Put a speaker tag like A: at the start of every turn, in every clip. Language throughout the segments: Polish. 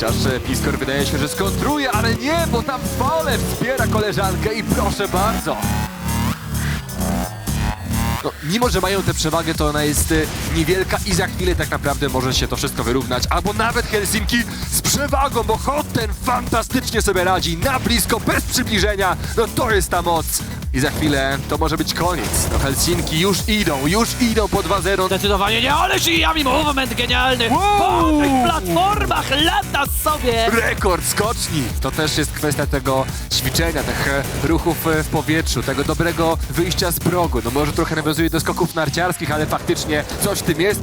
A: Chociaż e, Piskor wydaje się, że skontruje, ale nie, bo tam Pole wspiera koleżankę i proszę bardzo. No, mimo, że mają tę przewagę, to ona jest e, niewielka i za chwilę tak naprawdę może się to wszystko wyrównać. Albo nawet Helsinki z przewagą, bo Hotten fantastycznie sobie radzi, na blisko, bez przybliżenia. No to jest ta moc. I za chwilę to może być koniec. No Helsinki już idą, już idą po 2-0.
B: Zdecydowanie nie, ale Yami movement genialny!
A: Wow!
B: Po tych platformach lata sobie!
A: Rekord skoczni! To też jest kwestia tego ćwiczenia, tych e, ruchów e, w powietrzu, tego dobrego wyjścia z progu. No może trochę nawiązuje do skoków narciarskich, ale faktycznie coś w tym jest.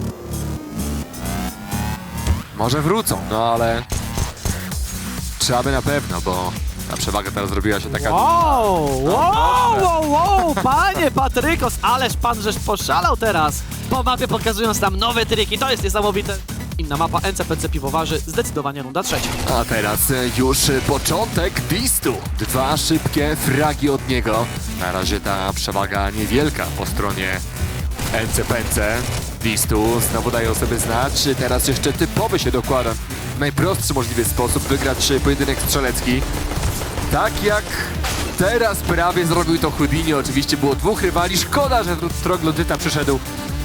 A: Może wrócą, no ale trzeba by na pewno, bo ta przewaga teraz zrobiła się taka...
B: Wow, wow, wow, wow, panie Patrykos, ależ pan żeś poszalał teraz. Po mapie pokazują tam nowe triki, to jest niesamowite. Inna mapa NCPC Piwowarzy, zdecydowanie runda trzecia.
A: A teraz e, już e, początek Distu. Dwa szybkie fragi od niego. Na razie ta przewaga niewielka po stronie NCPC. Distu znowu daje o sobie znać. Teraz jeszcze typowy się dokłada. W najprostszy możliwy sposób wygrać e, pojedynek strzelecki. Tak jak teraz prawie zrobił to Houdini. Oczywiście było dwóch rywali. Szkoda, że Troglodyta przyszedł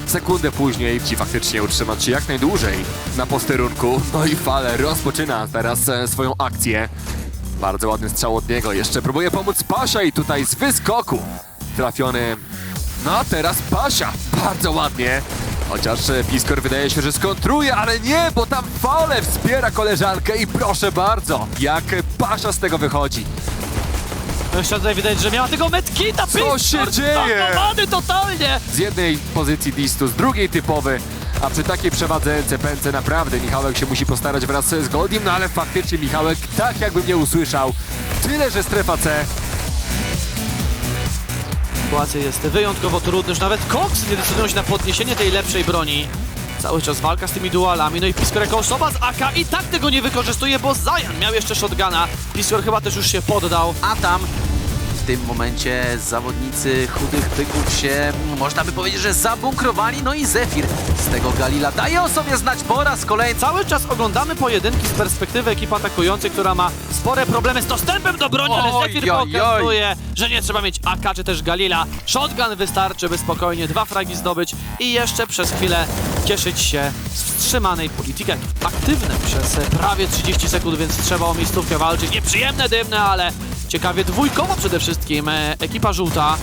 A: sekundę później. Ci faktycznie utrzymać się jak najdłużej na posterunku. No i Fale rozpoczyna teraz e, swoją akcję. Bardzo ładny strzał od niego. Jeszcze próbuje pomóc Pasia i tutaj z wyskoku trafiony. No a teraz Pasia. Bardzo ładnie. Chociaż e, Piskor wydaje się, że skontruje, ale nie, bo tam Fale wspiera koleżankę i proszę bardzo, jak Pasia z tego wychodzi.
B: No jeszcze tutaj widać, że miała tego medkita,
A: Co się dzieje?
B: totalnie!
A: Z jednej pozycji Distu, z drugiej typowy, a przy takiej przewadze NCPNC naprawdę Michałek się musi postarać wraz z Goldim, no ale faktycznie Michałek tak jakby mnie usłyszał. Tyle, że strefa C
B: Sytuacja jest wyjątkowo trudna, już nawet Cox nie decydują się na podniesienie tej lepszej broni. Cały czas walka z tymi dualami, no i Piskor jako osoba z AK i tak tego nie wykorzystuje, bo Zajan miał jeszcze shotguna. Piskor chyba też już się poddał.
C: a tam w tym momencie zawodnicy chudych byków się, można by powiedzieć, że zabunkrowali, no i Zefir z tego Galila daje o sobie znać po raz kolejny.
B: Cały czas oglądamy pojedynki z perspektywy ekipy atakującej, która ma spore problemy z dostępem do broni, ale
C: Oj,
B: Zefir
C: oj, oj.
B: pokazuje, że nie trzeba mieć AK czy też Galila. Shotgun wystarczy, by spokojnie dwa fragi zdobyć i jeszcze przez chwilę cieszyć się z wstrzymanej polityki. Aktywne przez prawie 30 sekund, więc trzeba o miejscówkę walczyć. Nieprzyjemne, dymne, ale ciekawie dwójkowo przede wszystkim. E, Ekipa żółta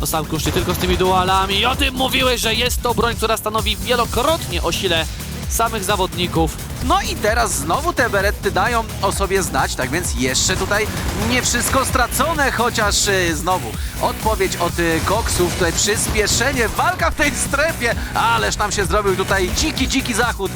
B: no sam nie tylko z tymi dualami. I o tym mówiłeś, że jest to broń, która stanowi wielokrotnie o sile samych zawodników.
C: No i teraz znowu te beretty dają o sobie znać, tak więc jeszcze tutaj nie wszystko stracone, chociaż y, znowu odpowiedź od y, koksów, tutaj przyspieszenie, walka w tej strefie, ależ tam się zrobił tutaj dziki, dziki zachód